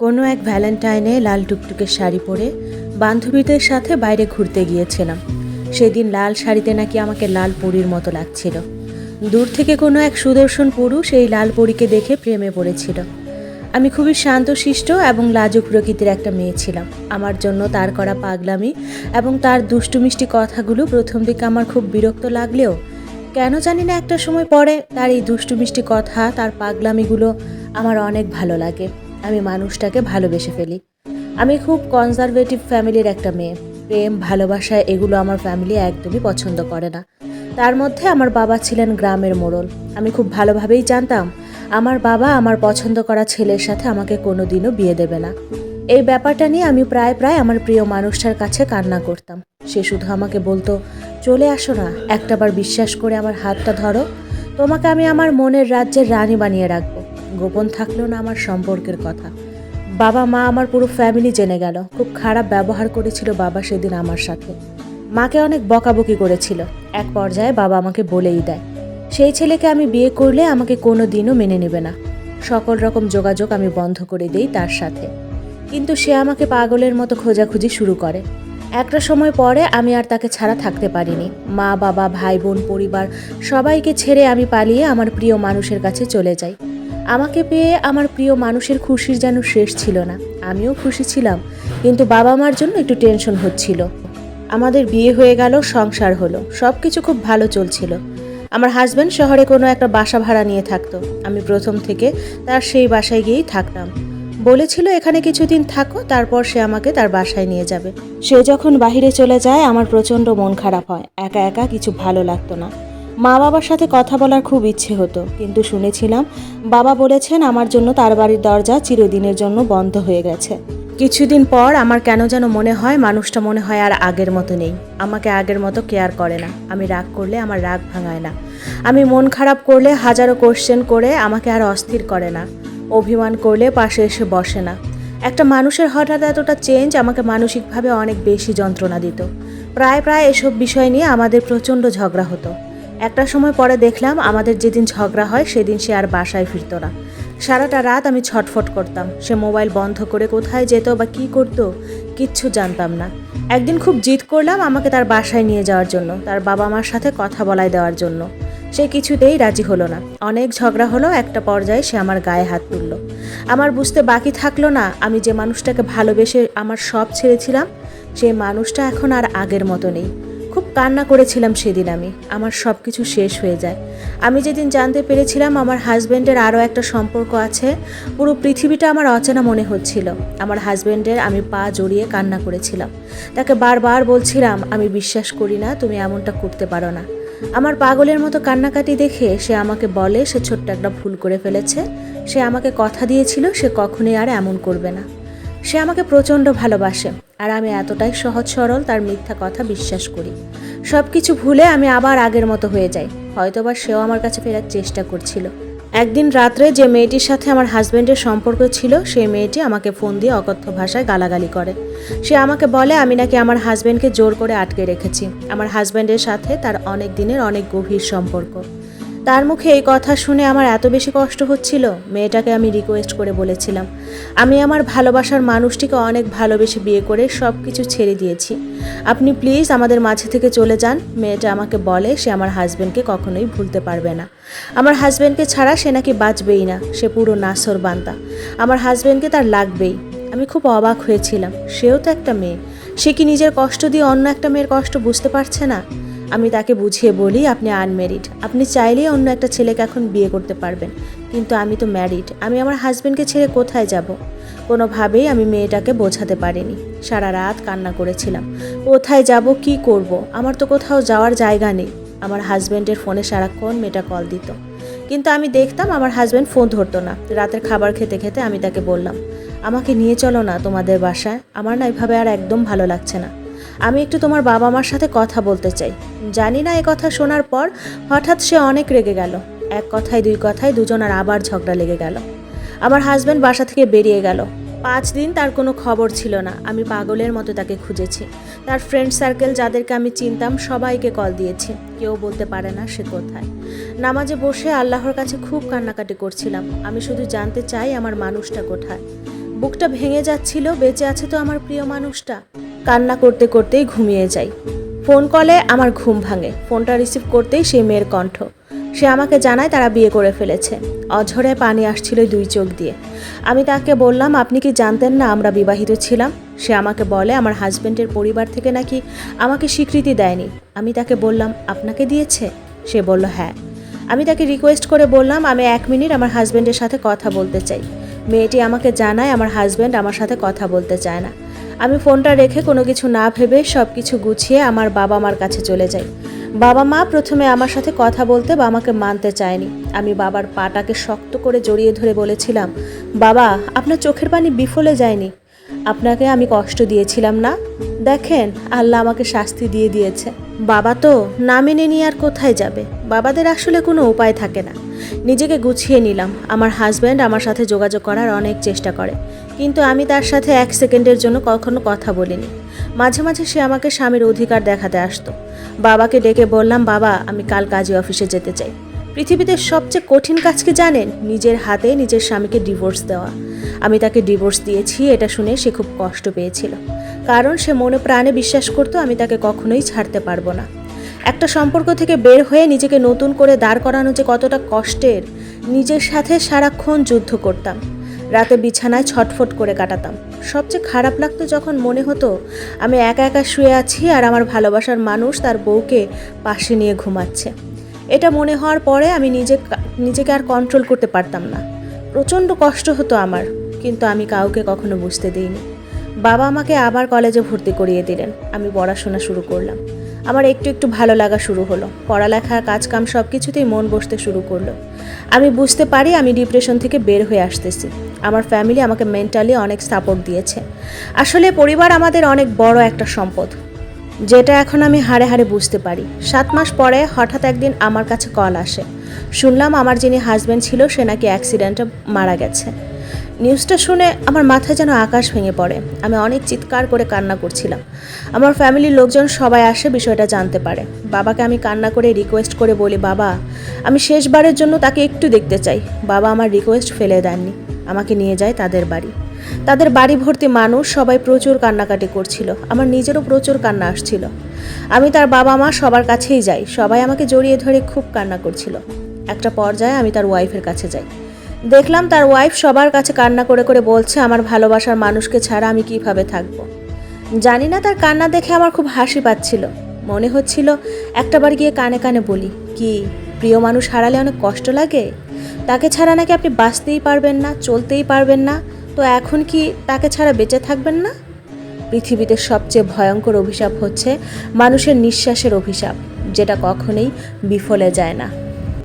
কোনো এক ভ্যালেন্টাইনে লাল টুকটুকে শাড়ি পরে বান্ধবীদের সাথে বাইরে ঘুরতে গিয়েছিলাম। সেদিন লাল শাড়িতে নাকি আমাকে লাল পরীর মতো লাগছিল। দূর থেকে কোনো এক সুদর্শন পুরুষ এই লাল পরীকে দেখে প্রেমে পড়েছিল। আমি খুবই শান্তশিষ্ট এবং লাজুক প্রকৃতির একটা মেয়ে ছিলাম। আমার জন্য তার করা পাগলামি এবং তার দুষ্টুমিষ্টি কথাগুলো প্রথম দিকে আমার খুব বিরক্ত লাগলেও কেন জানি না একটা সময় পরে তার এই দুষ্টু মিষ্টি কথা, তার পাগলামিগুলো আমার অনেক ভালো লাগে। আমি মানুষটাকে ভালোবেসে ফেলি। আমি খুব কনজারভেটিভ ফ্যামিলির একটা মেয়ে। প্রেম, ভালোবাসা, এগুলো আমার ফ্যামিলি একদমই পছন্দ করে না। তার মধ্যে আমার বাবা ছিলেন গ্রামের মোড়ল। আমি খুব ভালোভাবেই জানতাম, আমার বাবা আমার পছন্দ করা ছেলের সাথে আমাকে কোনো দিনও বিয়ে দেবে না। এই ব্যাপারটা নিয়ে আমি প্রায় প্রায় আমার প্রিয় মানুষটার কাছে কান্না করতাম। সে শুধু আমাকে বলতো, চলে আসো না, একটাবার বিশ্বাস করে আমার হাতটা ধরো। তোমাকে আমি আমার মনের রাজ্যের রানী বানিয়ে রাখব। গোপন থাকল না আমার সম্পর্কের কথা। বাবা, মা আমার পুরো ফ্যামিলি জেনে গেল। খুব খারাপ ব্যবহার করেছিল বাবা সেদিন আমার সাথে। মাকে অনেক বকাবকি করেছিল। এক পর্যায়ে বাবা আমাকে বলেই দেয়, সেই ছেলেকে আমি বিয়ে করলে আমাকে কোনো দিনও মেনে নেবে না। সকল রকম যোগাযোগ আমি বন্ধ করে দিই তার সাথে। কিন্তু সে আমাকে পাগলের মতো খোঁজাখুঁজি শুরু করে। একটা সময় পরে আমি আর তাকে ছাড়া থাকতে পারিনি। মা, বাবা, ভাই, বোন, পরিবার সবাইকে ছেড়ে আমি পালিয়ে আমার প্রিয় মানুষের কাছে চলে যাই। আমাকে পেয়ে আমার প্রিয় মানুষের খুশির যেন শেষ ছিল না। আমিও খুশি ছিলাম, কিন্তু বাবা মার জন্য একটু টেনশন হচ্ছিল। আমাদের বিয়ে হয়ে গেল, সংসার হলো সব কিছু খুব ভালো চলছিল। আমার হাজব্যান্ড শহরে কোনো একটা বাসা ভাড়া নিয়ে থাকতো। আমি প্রথম থেকে তার সেই বাসায় গিয়েই থাকতাম। বলেছিল, এখানে কিছুদিন থাকো, তারপর সে আমাকে তার বাসায় নিয়ে যাবে। সে যখন বাইরে চলে যায়, আমার প্রচণ্ড মন খারাপ হয়। একা একা কিছু ভালো লাগতো না। মা বাবার সাথে কথা বলার খুব ইচ্ছে হতো, কিন্তু শুনেছিলাম বাবা বলেছেন আমার জন্য তার বাড়ির দরজা চিরদিনের জন্য বন্ধ হয়ে গেছে। কিছুদিন পর আমার কেন যেন মনে হয় মানুষটা মনে হয় আর আগের মতো নেই। আমাকে আগের মতো কেয়ার করে না। আমি রাগ করলে আমার রাগ ভাঙায় না। আমি মন খারাপ করলে হাজারো কোশ্চেন করে আমাকে আর অস্থির করে না। অভিমান করলে পাশে এসে বসে না। একটা মানুষের হঠাৎ এতটা চেঞ্জ আমাকে মানসিকভাবে অনেক বেশি যন্ত্রণা দিত। প্রায় প্রায় এসব বিষয় নিয়ে আমাদের প্রচণ্ড ঝগড়া হতো। একটা সময় পরে দেখলাম আমাদের যেদিন ঝগড়া হয়, সেদিন সে আর বাসায় ফিরতো না। সারাটা রাত আমি ছটফট করতাম। সে মোবাইল বন্ধ করে কোথায় যেত বা কি করতো, কিচ্ছু জানতাম না। একদিন খুব জিদ করলাম আমাকে তার বাসায় নিয়ে যাওয়ার জন্য, তার বাবা মার সাথে কথা বলায় দেওয়ার জন্য। সে কিছুতেই রাজি হলো না। অনেক ঝগড়া হলো, একটা পর্যায়ে সে আমার গায়ে হাত তুলল। আমার বুঝতে বাকি থাকল না, আমি যে মানুষটাকে ভালোবেসে আমার সব ছেড়েছিলাম সেই মানুষটা এখন আর আগের মতো নেই। খুব কান্না করেছিলাম সেদিন আমি। আমার সব কিছু শেষ হয়ে যায়। আমি যেদিন জানতে পেরেছিলাম আমার হাজব্যান্ডের আরও একটা সম্পর্ক আছে, পুরো পৃথিবীটা আমার অচেনা মনে হচ্ছিল। আমার হাজব্যান্ডের আমি পা জড়িয়ে কান্না করেছিলাম। তাকে বারবার বলছিলাম, আমি বিশ্বাস করি না, তুমি এমনটা করতে পারো না। আমার পাগলের মতো কান্নাকাটি দেখে সে আমাকে বলে, সে ছোট্ট একটা ভুল করে ফেলেছে। সে আমাকে কথা দিয়েছিল, সে কখনোই আর এমন করবে না। সে আমাকে প্রচণ্ড ভালোবাসে। আর আমি এতটাই সহজ সরল তার মিথ্যা কথা বিশ্বাস করি। সব কিছু ভুলে আমি আবার আগের মতো হয়ে যাই। হয়তোবা সেও আমার কাছে ফেরার চেষ্টা করছিল। একদিন রাত্রে যে মেয়েটির সাথে আমার হাজব্যান্ডের সম্পর্ক ছিল, সেই মেয়েটি আমাকে ফোন দিয়ে অকথ্য ভাষায় গালাগালি করে। সে আমাকে বলে, আমি নাকি আমার হাজব্যান্ডকে জোর করে আটকে রেখেছি। আমার হাজব্যান্ডের সাথে তার অনেক দিনের অনেক গভীর সম্পর্ক। তার মুখে এই কথা শুনে আমার এত বেশি কষ্ট হচ্ছিল, মেয়েটাকে আমি রিকোয়েস্ট করে বলেছিলাম। আমি আমার ভালোবাসার মানুষটিকে অনেক ভালোবেসে বিয়ে করে সব কিছু ছেড়ে দিয়েছি। আপনি প্লিজ আমাদের মাঝে থেকে চলে যান, মেয়েটা আমাকে বলে সে আমার হাজব্যান্ডকে কখনোই ভুলতে পারবে না। আমার হাজব্যান্ডকে ছাড়া সে নাকি বাঁচবেই না, সে পুরো নাসর বান্দা। আমার হাজব্যান্ডকে তার লাগবেই। আমি খুব অবাক হয়েছিলাম, সেও তো একটা মেয়ে। সে কি নিজের কষ্ট দিয়ে অন্য একটা মেয়ের কষ্ট বুঝতে পারছে না? আমি তাকে বুঝিয়ে বলি, আপনি আনম্যারিড আপনি চাইলেই অন্য একটা ছেলেকে এখন বিয়ে করতে পারবেন, কিন্তু আমি তো ম্যারিড আমি আমার হাজব্যান্ডকে ছেড়ে কোথায় যাব? কোনোভাবেই আমি মেয়েটাকে বোঝাতে পারিনি। সারা রাত কান্না করেছিলাম। কোথায় যাব, কি করব? আমার তো কোথাও যাওয়ার জায়গা নেই। আমার হাজব্যান্ডের ফোনে সারাক্ষণ মেয়েটা কল দিত। কিন্তু আমি দেখতাম আমার হাজব্যান্ড ফোন ধরতো না। রাতের খাবার খেতে খেতে আমি তাকে বললাম, আমাকে নিয়ে চলো না তোমাদের বাসায়। আমার না এভাবে আর একদম ভালো লাগছে না। আমি একটু তোমার বাবা মার সাথে কথা বলতে চাই। জানি না এ কথা শোনার পর হঠাৎ সে অনেক রেগে গেল। এক কথায়, দুই কথায় দুজন আর আবার ঝগড়া লেগে গেল। আমার হাজব্যান্ড বাসা থেকে বেরিয়ে গেল। পাঁচ দিন তার কোনো খবর ছিল না। আমি পাগলের মতো তাকে খুঁজেছি। তার ফ্রেন্ড সার্কেল যাদেরকে আমি চিনতাম সবাইকে কল দিয়েছি। কেউ বলতে পারে না সে কোথায়। নামাজে বসে আল্লাহর কাছে খুব কান্নাকাটি করছিলাম। আমি শুধু জানতে চাই আমার মানুষটা কোথায়। বুকটা ভেঙে যাচ্ছিল, বেঁচে আছে তো আমার প্রিয় মানুষটা। কান্না করতে করতেই ঘুমিয়ে যাই। ফোন কলে আমার ঘুম ভাঙে। ফোনটা রিসিভ করতেই সেই মেয়ের কণ্ঠ। সে আমাকে জানায় তারা বিয়ে করে ফেলেছে। অঝরে পানি আসছিল দুই চোখ দিয়ে। আমি তাকে বললাম, আপনি কি জানতেন না আমরা বিবাহিত ছিলাম? সে আমাকে বলে, আমার হাজবেন্ডের পরিবার থেকে নাকি আমাকে স্বীকৃতি দেয়নি। আমি তাকে বললাম, আপনাকে দিয়েছে? সে বলল হ্যাঁ। আমি তাকে রিকোয়েস্ট করে বললাম, আমি এক মিনিট আমার হাজবেন্ডের সাথে কথা বলতে চাই। মেয়েটি আমাকে জানায়, আমার হাজবেন্ড আমার সাথে কথা বলতে চায় না। আমি ফোনটা রেখে কোনো কিছু না ভেবে সব কিছু গুছিয়ে আমার বাবা মার কাছে চলে যাই। বাবা মা প্রথমে আমার সাথে কথা বলতে বা আমাকে মানতে চায়নি। আমি বাবার পাটাকে শক্ত করে জড়িয়ে ধরে বলেছিলাম, বাবা, আপনার চোখের পানি বিফলে যায়নি। আপনাকে আমি কষ্ট দিয়েছিলাম না। দেখেন, আল্লাহ আমাকে শাস্তি দিয়ে দিয়েছে। বাবা তো না মেনে নিয়ে আর কোথায় যাবে? বাবাদের আসলে কোনো উপায় থাকে না। নিজেকে গুছিয়ে নিলাম। আমার হাজব্যান্ড আমার সাথে যোগাযোগ করার অনেক চেষ্টা করে। কিন্তু আমি তার সাথে এক সেকেন্ডের জন্য কখনো কথা বলিনি। মাঝে মাঝে সে আমাকে স্বামীর অধিকার দেখাতে আসতো। বাবাকে ডেকে বললাম, বাবা, আমি কাল কাজী অফিসে যেতে চাই। পৃথিবীতে সবচেয়ে কঠিন কাজ কি জানেন? নিজের হাতে নিজের স্বামীকে ডিভোর্স দেওয়া। আমি তাকে ডিভোর্স দিয়েছি, এটা শুনে সে খুব কষ্ট পেয়েছিল। কারণ সে মনে প্রাণে বিশ্বাস করতো, আমি তাকে কখনোই ছাড়তে পারব না। একটা সম্পর্ক থেকে বের হয়ে নিজেকে নতুন করে দাঁড় করানো যে কতটা কষ্টের, নিজের সাথে সারাক্ষণ যুদ্ধ করতাম। রাতে বিছানায় ছটফট করে কাটাতাম। সবচেয়ে খারাপ লাগতো যখন মনে হতো, আমি একা একা শুয়ে আছি আর আমার ভালোবাসার মানুষ তার বউকে পাশে নিয়ে ঘুমাচ্ছে। এটা মনে হওয়ার পরে আমি নিজে নিজেকে আর কন্ট্রোল করতে পারতাম না। প্রচণ্ড কষ্ট হতো আমার, কিন্তু আমি কাউকে কখনো বুঝতে দিইনি। বাবা আমাকে আবার কলেজে ভর্তি করিয়ে দিলেন। আমি পড়াশোনা শুরু করলাম। আমার একটু একটু ভালো লাগা শুরু হলো। পড়ালেখা, কাজকাম সব কিছুতেই মন বসতে শুরু করল। আমি বুঝতে পারি আমি ডিপ্রেশন থেকে বের হয়ে আসতেছি। আমার ফ্যামিলি আমাকে মেন্টালি অনেক সাপোর্ট দিয়েছে। আসলে পরিবার আমাদের অনেক বড় একটা সম্পদ, যেটা এখন আমি হাড়ে হাড়ে বুঝতে পারি। সাত মাস পরে হঠাৎ একদিন আমার কাছে কল আসে। শুনলাম আমার যিনি হাজব্যান্ড ছিল, সে নাকি অ্যাক্সিডেন্টে মারা গেছে। নিউজটা শুনে আমার মাথায় যেন আকাশ ভেঙে পড়ে। আমি অনেক চিৎকার করে কান্না করছিলাম। আমার ফ্যামিলির লোকজন সবাই আসে বিষয়টা জানতে পারে। বাবাকে আমি কান্না করে রিকোয়েস্ট করে বলি, বাবা, আমি শেষবারের জন্য তাকে একটু দেখতে চাই। বাবা আমার রিকোয়েস্ট ফেলে দেননি। আমাকে নিয়ে যায় তাদের বাড়ি। তাদের বাড়ি ভর্তি মানুষ সবাই প্রচুর কান্নাকাটি করছিল। আমার নিজেরও প্রচুর কান্না আসছিল। আমি তার বাবা মা সবার কাছেই যাই। সবাই আমাকে জড়িয়ে ধরে খুব কান্না করছিল। একটা পর্যায়ে আমি তার ওয়াইফের কাছে যাই। দেখলাম তার ওয়াইফ সবার কাছে কান্না করে করে বলছে, আমার ভালোবাসার মানুষকে ছাড়া আমি কীভাবে থাকব? জানি না তার কান্না দেখে আমার খুব হাসি পাচ্ছিল। মনে হচ্ছিল একটাবার গিয়ে কানে কানে বলি, কি, প্রিয় মানুষ হারালে অনেক কষ্ট লাগে? তাকে ছাড়া নাকি আপনি বাঁচতেই পারবেন না, চলতেই পারবেন না? তো এখন কি তাকে ছাড়া বেঁচে থাকবেন না? পৃথিবীতে সবচেয়ে ভয়ঙ্কর অভিশাপ হচ্ছে মানুষের নিঃশ্বাসের অভিশাপ, যেটা কখনোই বিফলে যায় না।